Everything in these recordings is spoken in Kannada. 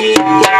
ಹೇ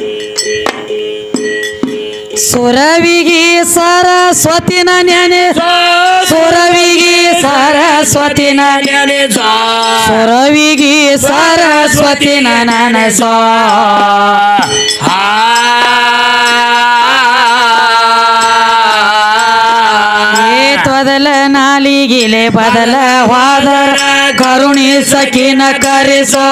ಸುರವಿಗಿ ಸರಸ್ವತಿನ ನೆನೆ ಸುರವಿಗಿ ಸರಸ್ವತಿನ ಸುರವಿಗಿ ಸರಸ್ವತಿನ ನನಸ ಏ ತೊದಲ ನಾಲಿಗಿಲೆ ಬದಲ ವಾದರ, ಕರುಣಿ ಸಖಿನ ಕರೆಸೋ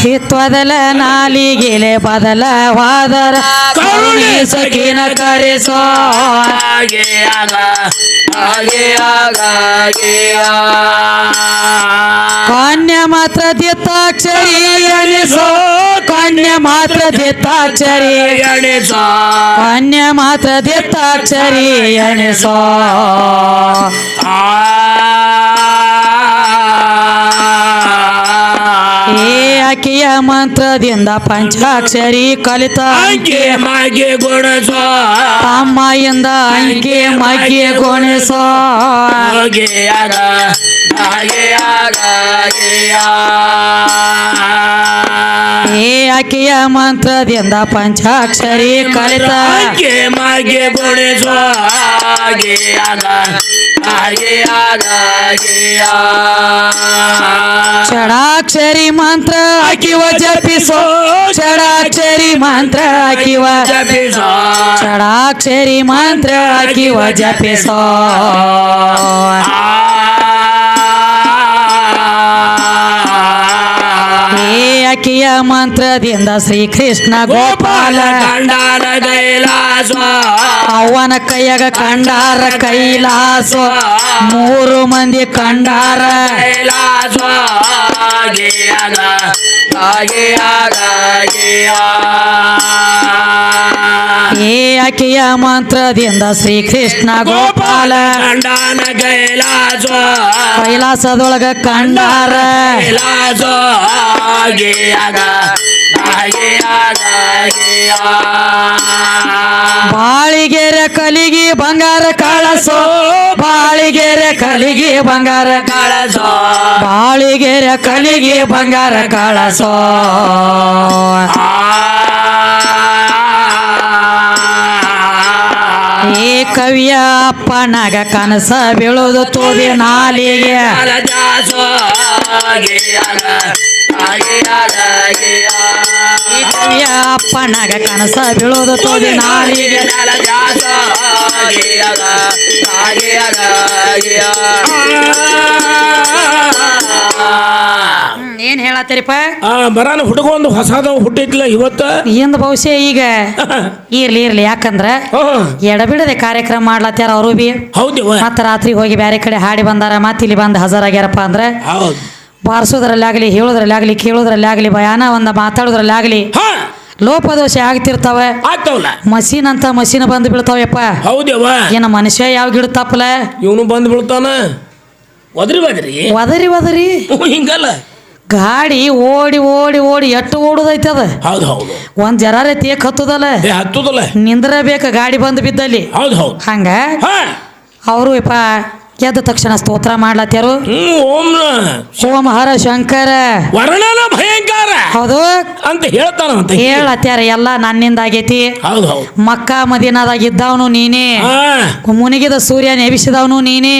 ಹಿತ್ವದಲ ನಾಲಿಗೆಲೆ ಬದಲ ವಾದರ. ಕರುಣಿ ಸಖಿನ ಕರೆಸೋ. ಹಾಗೆ ಹಾಗೆ ಮಾತ್ರ ದಿತ್ತಾಕ್ಷರಿ ಎನಿಸೋ. ಕನ್ಯ ಮಾತ್ರ ದಿತ್ತಾಕ್ಷರಿ ಎಣಿಸೋ. ಅನ್ಯ ಮಾತ್ರ ಎನಿಸೋ ಏ ಅಕಿಯ ಮಂತ್ರದಿಂದ ಪಂಚಾಕ್ಷರಿ ಕಲಿತ. ಅಂಕೆ ಮಾಗೆ ಅಮ್ಮ ಎಂದ ಅಂಕೆ ಮಾಗೆ ಗುಣಸ. ಹಾಗೆ ಯಾರ ಹಾಗೆ ಆಗ. ಏ ಅಕಿಯ ಮಂತ್ರದಿಂದ ಪಂಚಾಕ್ಷರಿ ಕಲಿತ. ಹಾಗೆ ಮಾಗೆ ಗುಣಿಸೋ ಹಾಗೆ ಆಗ ಹಾಗೆ ಆಗ ಷಡಾಕ್ಷರಿ ಮಂತ್ರ ಹಾಕಿವ ಜಪಿಸೋ. ಷಡಾಕ್ಷರಿ ಮಂತ್ರ ಹಾಕಿವ. ಜಪಿಸೋ. ಷಡಾಕ್ಷರಿ ಮಂತ್ರ ಹಾಕಿವ ಜಪಿಸೋ. ಏ ಮಂತ್ರದಿಂದ ಮಂತ್ರದಿಂದ ಶ್ರೀಕೃಷ್ಣ ಗೋಪಾಲ ಕಂಡಾರ ಕೈಲಾಸ ಅವನ ಕೈಯಾಗ ಕಂಡಾರ ಕೈಲಾಸ. ಮೂರು ಮಂದಿ ಕಂಡಾರ. ಕೈಲಾಸ. ಕೃಷ್ಣ ಅಕಿಯ ಮಂತ್ರದಿಂದ ಶ್ರೀಕೃಷ್ಣ ಗೋಪಾಲ ಕಂಡಾನ ಕೈಲಾಸ ಕೈಲಾಸದೊಳಗ ಕಂಡಾರ. ಕೈಲಾಸ ಬಾಳಿಗೆರೆ ಕಲಿಗಿ ಬಂಗಾರ ಕಳಸೋ ಬಾಳಿಗೆರೆ ಕಲಿಗಿ ಬಂಗಾರ ಕಳಸೋ. ಬಾಳಿಗೆರೆ ಕಲಿಗೆ ಬಂಗಾರ ಕಳಸೋ. ಈ ಕವಿಯ ಅಪ್ಪನಾಗ ಕನಸ ಬೀಳೋದು ತೋದಿ ನಾಲಿಗೆ. ಕವಿಯ ಅಪ್ಪನಾಗ ಕನಸ ಬೀಳೋದು ತೋದಿ ನಾಲಿಗೆ. ಏನ್ ಹೇಳತ್ತೀರಿಪ್ಪ? ಆ ಬರಾನ ಹುಡುಗ ಒಂದು ಹೊಸದ ಹುಟ್ಟಿದ್ಲ ಇವತ್ತ. ಇಂದ ಬಹುಶಃ ಈಗ ಇರ್ಲಿ ಇರ್ಲಿ ಯಾಕಂದ್ರ ಎಡಬಿಡದೆ ಕಾರ್ಯಕ್ರಮ ಮಾಡ್ಲತ್ತಾರ ಅವರು ಬಿ. ಹೌದು. ಮತ್ತ ರಾತ್ರಿ ಹೋಗಿ ಬೇರೆ ಕಡೆ ಹಾಡಿ ಬಂದಾರ ಮತ್ತೆ ಇಲ್ಲಿ ಬಂದು ಅಂದ್ರೆ. ಅಂದ್ರ ಹೌದು ಹೇಳೋದ್ರಲ್ಲಾಗಲಿ ಕೇಳೋದ್ರಲ್ಲಾಗಲಿ ಹೇಳೋದ್ರಲ್ಲಿ ಮಾತಾಡೋದ್ರಲ್ಲಾಗಲಿ ಕೇಳೋದ್ರಲ್ಲಿ ಆಗ್ಲಿ ಭಯಾನ ಒಂದ ಮಾತಾಡೋದ್ರಲ್ಲಿ ಆಗ್ಲಿ ಹಾ. ಲೋಪದೋಷ ಆಗ್ತಿರ್ತಾವೆ. ಆಗ್ತಾವಲ್ಲ ಮಷೀನ್ ಅಂತ ಮಸೀನ್ ಬಂದು ಬೀಳ್ತಾವಪ್ಪ ಹೌದವ್ವ ಏನ ಮನುಷ್ಯ ಯಾವ ಗಿಡ ತಪ್ಪಲ? ಇವನು ಬಂದು ಬೀಳ್ತಾನ? ಒದರಿ ಒದರಿ. ಒದರಿ ಒದರಿ. ಹ್ಞೂ, ಹಿಂಗಲ್ಲ. ಗಾಡಿ ಓಡಿ ಓಡಿ ಓಡಿ ಎಟ್ಟು ಓಡುದೈತೆ ಅದ. ಹೌದು ಹೌದು. ಒಂದ್ ಜರಾರೆ ತೇಕ್ ಹತ್ತದಲ್ಲ? ಹತ್ತದಲ್ಲ. ನಿಂದ್ರಬೇಕ ಗಾಡಿ ಬಂದು ಬಿದ್ದಲ್ಲಿ? ಹೌದು ಹೌದು. ಹಂಗ? ಅವರು ಯಪ್ಪ ಎದ್ದ ತಕ್ಷಣ ಸ್ತೋತ್ರ ಮಾಡ್ಲತ್ಯಾರು? ಹ್ಮ್ ಓಂ ಓಂ ಹರ ಶಂಕರ. ವರ್ಣನ ಭಯಂಕರ. ಹೌದು? ಅಂತ ಹೇಳ್ತಾನ ಅಂತ ಹೇಳತ್ಯಾರ ಎಲ್ಲ ನನ್ನಿಂದ ಆಗೈತಿ. ಮಕ್ಕ ಮದೀನಾದಾಗ ಇದ್ದವನು ನೀನೇ ಮುನಿಗಿದ ಸೂರ್ಯ ನೆಬಿಸಿದವನು ನೀನೇ.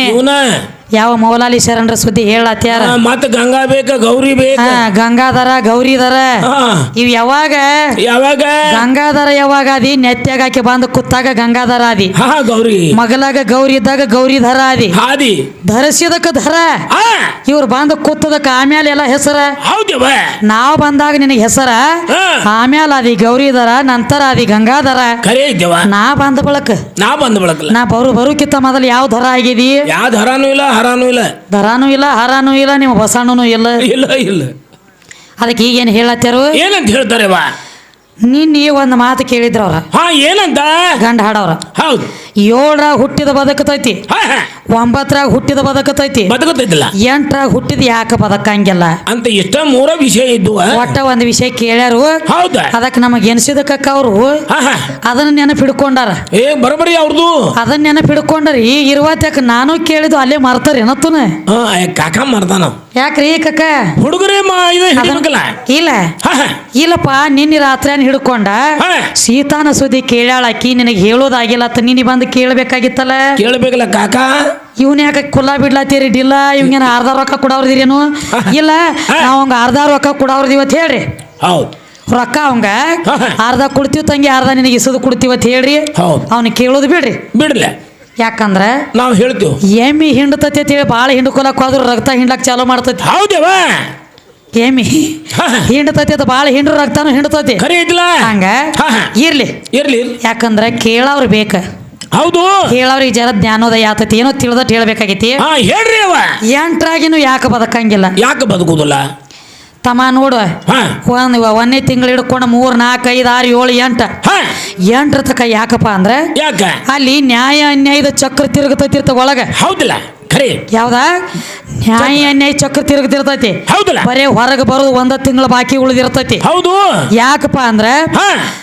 ಯಾವ ಮೌಲಾಲಿ ಶರಣರ ಸುದ್ದಿ ಹೇಳತ್ಯಾರ? ಮತ್ತ ಗಂಗಾ ಬೇಕ ಗೌರಿ ಬೇಕ? ಗಂಗಾಧರ ಗೌರಿಧರ ಇವ್ ಯಾವಾಗ? ಯಾವಾಗ? ಗಂಗಾಧರ ಯಾವಾಗ ಅದಿ ನೆತ್ಯಾಗ ಹಾಕಿ ಬಂದು ಕುತ್ತಾಗ ಗಂಗಾಧರ ಆದಿ. ಗೌರಿ. ಮಗಲಾಗ ಗೌರಿ ಇದ್ದಾಗ ಗೌರಿಧರ ಆದಿ. ಹಾದಿ ಧರಿಸಿದಕ್ಕ ಧರ ಇವ್ರು ಬಂದು ಕುತ್ತದಕ್ಕ ಆಮ್ಯಾಲ ಎಲ್ಲ ಹೆಸರ. ನಾವು ಬಂದಾಗ ನಿನಗೆ ಹೆಸರ. ಆಮೇಲೆ ಆಮ್ಯಾಲ ಆದಿ ಗೌರಿಧರ ನಂತರ ಆದಿ ಗಂಗಾಧರ. ನಾ ಬಂದ ಬಳಕ. ನಾ ಬಂದ ಬಳಕ ನಾ ಬರು ಬರುಕಿತ್ತ ಮೊದಲು ಯಾವ ಧರ ಆಗಿದಿ? ಯಾವ ಧರನು ಇಲ್ಲ ಹರಾನು ಇಲ್ಲ. ದರಾನೂ ಇಲ್ಲ ಹರಾನು ಇಲ್ಲ ನಿಮ್ಮ ಹೊಸನೂ ಇಲ್ಲ. ಇಲ್ಲ ಇಲ್ಲ. ಅದಕ್ಕೆ ಈಗೇನು ಹೇಳತ್ತಾರು ಏನಂತ ಹೇಳ್ತಾರೆ ವಾ ನಿನ್ನೆ ಒಂದು ಮಾತು ಕೇಳಿದ್ರ ಅವ್ರ. ಹಾ ಏನಂತ? ಗಂಡ ಹಾಡವ್ರ. ಹೌದು. ಏಳರಾಗ ಹುಟ್ಟಿದ ಬದುಕತೈತಿ. ಒಂಬತ್ತರಾಗ ಹುಟ್ಟಿದ ಬದಕತೈತಿ ಬದುಕತೈತಿಲ್ಲ ಎಂಟರಾಗ ಹುಟ್ಟಿದ ಯಾಕೆ ಬದಕಂಗಿಲ್ಲ ಅಂತ ಇಷ್ಟ ಮೂರ ವಿಷಯ ಇದ್ದು ಒಟ್ಟ ಒಂದು ವಿಷಯ ಕೇಳ್ಯಾರು. ಹೌದು? ಅದಕ್ಕೆ ನಮಗೆ ಎನ್ಸಿದಕ್ಕ ಅವರು. ಹಾ ಹಾ. ಅದನ್ನ ನೆನಪು ಹಿಡ್ಕೊಂಡಾರ ಏ ಬರಬರಿ ಅವ್ರದ್ದು ಅದನ್ನ ನೆನಪು ಹಿಡ್ಕೊಂಡ್ರಿ ಇರುವತ್ಯಾಕ ನಾನು ಕೇಳಿದ್ದು ಅಲ್ಲೇ ಮರ್ತಾರ ಏನತ್ತುನ? ಕಾಕ ಮರ್ತಾನ ಯಾಕ್ರಿ ಕಕ್ಕ? ಹುಡುಗರೇ ಇಲ್ಲ. ಇಲ್ಲಪ್ಪ ನಿನ್ನೆ ರಾತ್ರಿ ಹಿಡ್ಕೊಂಡ. ಸೀತಾನ ಸುದ್ದಿ ಕೇಳ್ಯಾಳಕಿ ನಿನಗೆ ಹೇಳೋದಾಗಿಲ್ಲ ಅಂತ ನೀನಿ ಬಂದು ಕೇಳಬೇಕಾಗಿತ್ತಲ್ಲ? ಕೇಳಬೇಕಲ್ಲ ಕಾಕ. ಇವ್ನ ಯಾಕೆ ಕುಲ್ಲ ಬಿಡ್ಲತ್ತೀರಿ? ಡಿಲ್ಲ ಇವ್ಗೇನ ಅರ್ಧ ರೊಕ್ಕ ಕೊಡವ್ರದಿರೇನು ಇಲ್ಲ ನಾವ್ ಹಂಗ ಅರ್ಧ ರೊಕ್ಕ ಕೊಡವ್ರದಿ ಇವತ್ತು ಹೇಳ್ರಿ. ಹೌದು. ರೊಕ್ಕ ಅವಂಗ. ಅರ್ಧ ಕೊಡ್ತೀವಿ ತಂಗಿ ಅರ್ಧ ನಿನಗೆ ಇಸದು ಕೊಡ್ತೀವಿ ಅಂತ ಹೇಳ್ರಿ. ಹೌದು. ಅವ್ನಿಗೆ ಕೇಳೋದು ಬಿಡ್ರಿ. ಬಿಡ್ಲ. ಯಾಕಂದ್ರ ನಾವು ಹೇಳ್ತೀವಿ. ಎಮ್ಮಿ ಹಿಂಡತತಿ ಅಂತ ಹೇಳಿ ಭಾಳ ಹಿಂಡ್ಕೊಲಕ್ ಹೋದ್ರು ರಕ್ತ ಹಿಂಡ್ಲಕ್ ಚಾಲೂ ಮಾಡ್ತತಿ. ಹೌದೇವ ಎಮ್ಮಿ. ಹಿಂಡತತಿ ಅಂತ ಭಾಳ ಹಿಂಡ್ರ ರಕ್ತಾನು ಹಿಂಡತತಿ. ಖರೆ ಐತಿಲ್ಲ ಹಂಗ. ಇರ್ಲಿ. ಇರ್ಲಿ ಯಾಕಂದ್ರ ಕೇಳವ್ರು ಬೇಕ. ಹೌದು. ಹೇಳೋರಿಗೆ ಜರ ಜ್ಞಾನೋದಯ ಆತತಿ ಏನೋ ತಿಳಿದಟ್ಟು ಹೇಳ್ಬೇಕಾಗೈತಿ. ಹಾ ಹೇಳ್ರಿ ಅವ. ಎಂಟ್ರಾಗಿನೂ ಯಾಕೆ ಬದಕಂಗಿಲ್ಲ? ಯಾಕೆ ಬದುಕುದಿಲ್ಲ? ತಮ್ಮ ನೋಡು. ಹಾ. ಒಂದು ಒಂದನೇ ತಿಂಗಳು ಹಿಡ್ಕೊಂಡು ಮೂರ್ ನಾಲ್ಕು ಐದು ಆರು ಏಳು ಎಂಟು. ಹಾ. ಎಂಟ್ರ ತಕ ಯಾಕಪ್ಪ ಅಂದ್ರೆ ಯಾಕ? ಅಲ್ಲಿ ನ್ಯಾಯ ಅನ್ಯಾಯದ ಚಕ್ರ ತಿರುಗತೈತಿರ್ತ ಒಳಗ. ಹೌದಿಲ್ಲ. ಖರೆ. ಯಾವ್ದ? ನ್ಯಾಯ ಅನ್ಯಾಯ ಚಕ್ರ ತಿರುಗತಿರ್ತೈತಿ. ಹೌದಲ್ಲ. ಬರೇ ಹೊರಗೆ ಬರೋದು ಒಂದ ತಿಂಗಳ ಬಾಕಿ ಉಳಿದಿರ್ತೈತಿ. ಹೌದು. ಯಾಕಪ್ಪ ಅಂದ್ರೆ ಹಾ.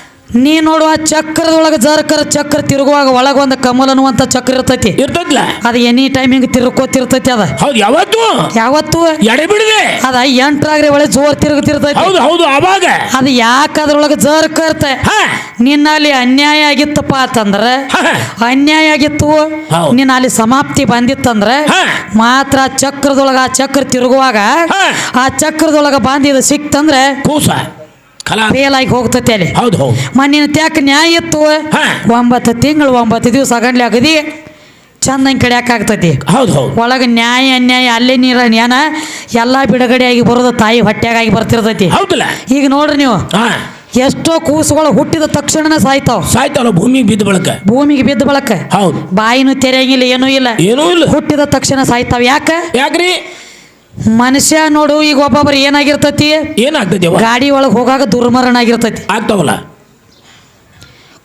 ನೀ ನೋಡುವ ಚಕ್ರದೊಳಗ ಜರ್ಕರ ಚಕ್ರ ತಿರುಗುವಾಗ ಒಳಗ ಒಂದು ಕಮಲ್ ಅನ್ನುವಂತ ಚಕ್ರ ಇರ್ತೈತಿ. ಇರ್ತದ್ಲ ಅದು ಎನಿ ಟೈಮ್ ಹಿಂಗೆ ತಿರುಕೋತಿರ್ತೈತಿ ಅದ. ಹೌದು ಯಾವತ್ತು? ಯಾವತ್ತು? ಎಡೆ ಬಿಡದೆ ಅದ ಎಂಟ್ರಾಗ್ರೆ ಒಳಗೆ ಜೋರ್ ತಿರುಗುತ್ತಿರ್ತೈತಿ ಹೌದು ಹೌದು ಅವಾಗ. ಅದು ಯಾಕ ಅದ್ರೊಳಗೆ ಜರ್ಕರ್ತೆ ನಿನ್ನ ನಿನ್ನಲ್ಲಿ ಅನ್ಯಾಯ ಆಗಿತ್ತಪ್ಪ ಅಂತಂದ್ರ. ಅನ್ಯಾಯ ಆಗಿತ್ತು. ನಿನ್ನ ಅಲ್ಲಿ ಸಮಾಪ್ತಿ ಬಂದಿತ್ತಂದ್ರೆ. ಮಾತ್ರ ಚಕ್ರದೊಳಗ ಆ ಚಕ್ರ ತಿರುಗುವಾಗ ಆ ಚಕ್ರದೊಳಗ ಬಾಂಧಿದ ಸಿಕ್ತಂದ್ರೆ ಕೂಸ. ಆಗಿ ಹೋಗ್ತತಿ ಅಲ್ಲಿ. ಹೌದು ಹೌದು. ಮಣ್ಣಿನ ತ್ಯಾಕ ನ್ಯಾಯ ಇತ್ತು. ಒಂಬತ್ತು ತಿಂಗಳು ಒಂಬತ್ತು ದಿವಸ ಅಗಂಡ್ಲಿ ಅಗದಿ ಚಂದಂಗೆ ಕಡಿಯಾಕ ಆಗ್ತತಿ. ಹೌದು ಹೌದು. ಒಳಗೆ ನ್ಯಾಯ ಅನ್ಯಾಯ ಅಲ್ಲೇ ನೀರ ಏನ ಎಲ್ಲ ಬಿಡುಗಡೆಯಾಗಿ ಬರೋದು ತಾಯಿ ಹೊಟ್ಟೆಗಾಗಿ ಬರ್ತಿರ್ತೈತಿ. ಹೌದಲ್ಲ? ಈಗ ನೋಡ್ರಿ ನೀವು. ಎಷ್ಟೋ ಕೂಸುಗಳು ಹುಟ್ಟಿದ ತಕ್ಷಣನೇ ಸಾಯ್ತಾವ. ಸಾಯ್ತಾವಲ್ಲ ಭೂಮಿಗೆ ಬಿದ್ದ ಬಳಕ? ಭೂಮಿಗೆ ಬಿದ್ದ ಬಳಕ. ಹೌದು. ಬಾಯಿನೂ ತೆರೆಯಂಗಿಲ್ಲ ಏನೂ ಇಲ್ಲ. ಏನೂ ಇಲ್ಲ. ಹುಟ್ಟಿದ ತಕ್ಷಣ ಸಾಯ್ತಾವ. ಯಾಕ? ಯಾಕ್ರಿ? ಮನುಷ್ಯ ನೋಡು ಈಗ ಒಬ್ಬೊಬ್ರು ಏನಾಗಿರ್ತತಿ? ಏನಾಗ್ತದೆ ಗಾಡಿ ಒಳಗೆ ಹೋಗಾಗ ದುರ್ಮರಣ ಆಗಿರ್ತೈತಿ. ಆಗ್ತಾವಲ್ಲ?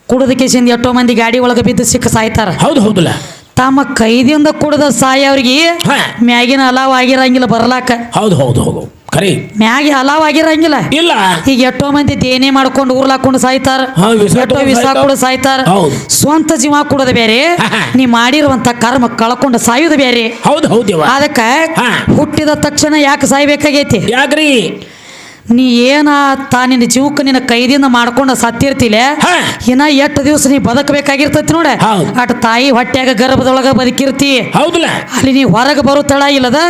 ಕುಡಿದ ಕೇಸಿಂದ ಎಷ್ಟೋ ಮಂದಿ ಗಾಡಿ ಒಳಗೆ ಬಿದ್ದು ಸಿಕ್ಕ ಸಾಯ್ತಾರ. ಹೌದು ಹೌದಲ್ಲ? ತಮ್ಮ ಕೈದಿಂದ ಕುಡಿದ ಸಾಯ ಅವ್ರಿಗೆ ಮ್ಯಾಗಿನ ಅಲಾವ್ ಆಗಿರಂಗಿಲ್ಲ ಬರ್ಲಾಕ. ಹೌದು ಹೌದು ಹೌದು. ಖರೆ ಮ್ಯಾಗ ಹಲಾವ್ ಆಗಿರಂಗಿಲ್ಲ ಇಲ್ಲ. ಈಗ ಎಷ್ಟೋ ಮಂದಿ ದೇನೆ ಮಾಡ್ಕೊಂಡು ಊರ್ಲಾಕೊಂಡು ಸಾಯ್ತಾರ ಎಷ್ಟೋ ವಿಷ ಕೂಡ ಸಾಯ್ತಾರ. ಸ್ವಂತ ಜೀವ ಕೊಡೋದು ಬೇರೆ. ನೀ ಮಾಡಿರುವಂತ ಕರ್ಮ ಕಳ್ಕೊಂಡು ಸಾಯುದು ಬೇರೆ. ಹೌದು ಹೌದು ಅದಕ್ಕ ಹುಟ್ಟಿದ ತಕ್ಷಣ ಯಾಕೆ ಸಾಯ್ಬೇಕಾಗೈತಿ? ಯಾಕ್ರಿ? ನೀ ಏನ ತಾ ನಿನ್ನ ಜೀವಕ್ಕೆ ನಿನ್ನ ಕೈದಿಂದ ಮಾಡ್ಕೊಂಡು ಸತ್ತಿರ್ತಿಲೆ. ಇನ್ನ ಎಷ್ಟು ದಿವಸ ನೀ ಬದುಕಬೇಕಾಗಿರ್ತತಿ ನೋಡ. ಅಟ್ ತಾಯಿ ಹೊಟ್ಯಾಗ ಗರ್ಭದೊಳಗ ಬದುಕಿರ್ತಿ. ಹೌದಲ್ಲ ಅಲ್ಲಿ ನೀ ಹೊರಗೆ ಬರೋ ತಳ ಇಲ್ಲದ?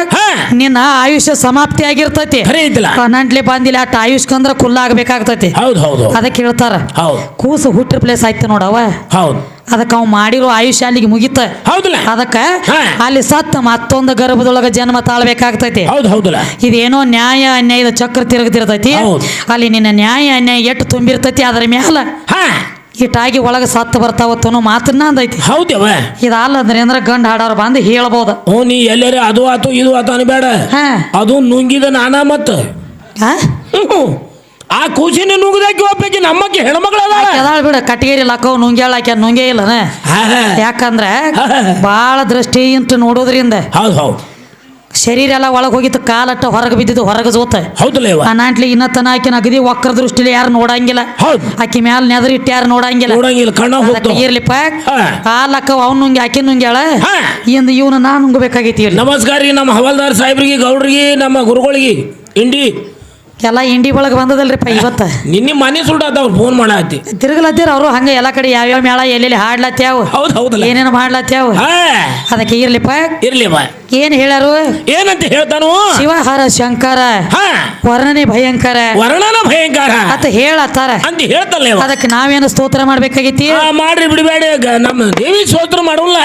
ನಿನ್ನ ಆಯುಷ್ಯ ಸಮಾಪ್ತಿ ಆಗಿರ್ತೈತಿ. ಕಣ್ಣಂಟ್ಲೆ ಬಂದಿಲ್ಲ ಅಟ್ ಆಯುಷ್ಕಂದ್ರ ಕುಲ್ಲ ಆಗ್ಬೇಕಾಗ್ತೈತಿ ಹೌದು ಹೌದು ಅದಕ್ಕೆ ಹೇಳ್ತಾರ. ಹೌದು. ಕೂಸು ಹುಟ್ಟಿರ ಪ್ಲೇಸ್ ಆಯ್ತು ನೋಡವ ಹೌದು. ಅದಕ್ಕೆ ಅವ್ ಮಾಡಿರೋ ಆಯುಷ್ಯ ಅಲ್ಲಿಗೆ ಮುಗಿತ. ಹೌದಲ್ಲ? ಅದಕ್ಕೆ ಅಲ್ಲಿ ಸತ್ತ ಮತ್ತೊಂದು ಗರ್ಭದೊಳಗ ಜನ್ಮ ತಾಳ್ಬೇಕಾಗ್ತೈತಿ ಹೌದು ಹೌದಲ್ಲ? ಇದೇನೋ ನ್ಯಾಯ ಅನ್ಯಾಯದ ಚಕ್ರ ತಿರುಗತಿರ್ತೈತಿ. ಅಲ್ಲಿ ನಿನ್ನ ನ್ಯಾಯ ಅನ್ಯಾಯ ಎಷ್ಟು ತುಂಬಿರ್ತೈತಿ ಅದ್ರ ಮ್ಯಾಲ. ಇಟ್ಟಾಗಿ ಒಳಗೆ ಸತ್ತು ಬರ್ತಾವತ್ತನೋ ಮಾತನ್ನ ಅಂದೈತಿ. ಹೌದವ ಇದಲ್ಲ ಅಂದ್ರೆ ಅಂದ್ರೆ ಗಂಡ ಹಾಡೋರು ಬಂದು ಹೇಳ್ಬೋದು. ಓ ನೀ ಎಲ್ಲರೇ ಅದು ಆತು ಇದು ಆತು ಅನ್ಬೇಡ. ಹಾ. ಅದು ನುಂಗಿದ ನಾನಾ ಮತ್ತ. ಆ ಕೂಸಿನ ನುಂಗದಾಕಿ ಒಬ್ಬಾಕಿ ನಮ್ಮಕ್ಕೆ ಕೆದಾಳ್ ಬಿಡ ಕಟ್ಟಿಗೆರಿ ಲಕ್ಕವ್ ನುಂಗ್ಯಾಳ ಹಾಕ್ಯ ನುಂಗೇ ಇಲ್ಲನ. ಯಾಕಂದ್ರೆ ಭಾಳ ಬಾಳ ದೃಷ್ಟಿ ಅಂತ ನೋಡೋದ್ರಿಂದ ಹೌದು ಹೌದು. ಶರೀರ ಎಲ್ಲ ಒಳಗೆ ಹೋಗಿತ್ತು ಕಾಲಟ್ಟ ಹೊರಗೆ ಬಿದ್ದಿದ್ದು ಹೊರಗೆ ಜೋತ ಹೌದಲ್ಲ ಇವ ಆ ನಾಂಟ್ಲಿ ಇನ್ನ ತನ ಆಕಿನ ಅಗದಿ ಒಕ್ಕರ ದೃಷ್ಟಿಲಿ ಯಾರು ನೋಡಂಗಿಲ್ಲ. ಆಕಿ ಮ್ಯಾಲ ನೆದರಿಟ್ಟು ಯಾರು ನೋಡಂಗಿಲ್ಲ. ನೋಡಂಗಿಲ್ಲ ಕಣ್ಣ ಇರ್ಲಿಪ್ಪ ಅವನು ಕಾಲಕ್ಕ ಅವ್ನು ನುಂಗಿ ಆಕಿ ನುಂಗ್ಯಾಳ. ಇಂದ ಇವನು ನಾನು ನುಂಗಬೇಕಾಗೈತಿ ನಮಸ್ಕಾರ ರೀ ನಮ್ಮ ಹವಾಲ್ದಾರ್ ಸಾಹೇಬ್ರಿಗೆ ಗೌಡ್ರಿಗೆ ನಮ್ಮ ಗುರುಗಳಿಗೆ ಇಂಡಿ ಎಲ್ಲ ಇಂಡಿ ಒಳಗೆ ಬಂದದಲ್ರಿಪ್ಪ ಇವತ್ತು. ನಿನ್ನೆ ಮನೆ ಸುಡಾದವ್ರು ಫೋನ್ ಮಾಡಿ ತಿರುಗಲತ್ತೀರ ಅವರು ಹಂಗೆ ಎಲ್ಲ ಕಡೆ ಯಾವ್ಯಾವ ಮೇಳ ಎಲ್ಲೆಲ್ಲಿ ಹಾಡ್ಲತ್ಯಾವ ಹೌದು ಹೌದಲ್ಲ. ಏನೇನು ಮಾಡ್ಲತ್ಯಾವ. ಅದಕ್ಕೆ ಇರ್ಲಿಪ್ಪ. ಇರ್ಲಿ ಬಾ. ಏನ್ ಹೇಳ್ಯಾರು? ಏನಂತ ಹೇಳ್ತಾನು? ಶಿವಹರ ಶಂಕರ ವರ್ಣನೆ ಭಯಂಕರ. ವರ್ಣನ ಭಯಂಕರ. ಅಂತ ಹೇಳತ್ತಾರ. ಅಂತ ಹೇಳ್ತಲ್ಲ ಅದಕ್ಕೆ ನಾವೇನು ಸ್ತೋತ್ರ ಮಾಡ್ಬೇಕಾಗೈತಿ ಮಾಡ್ರಿ ಬಿಡಬೇಡ. ನಮ್ಮ ದೇವಿ ಸ್ತೋತ್ರ ಮಾಡೋಲ್ಲ.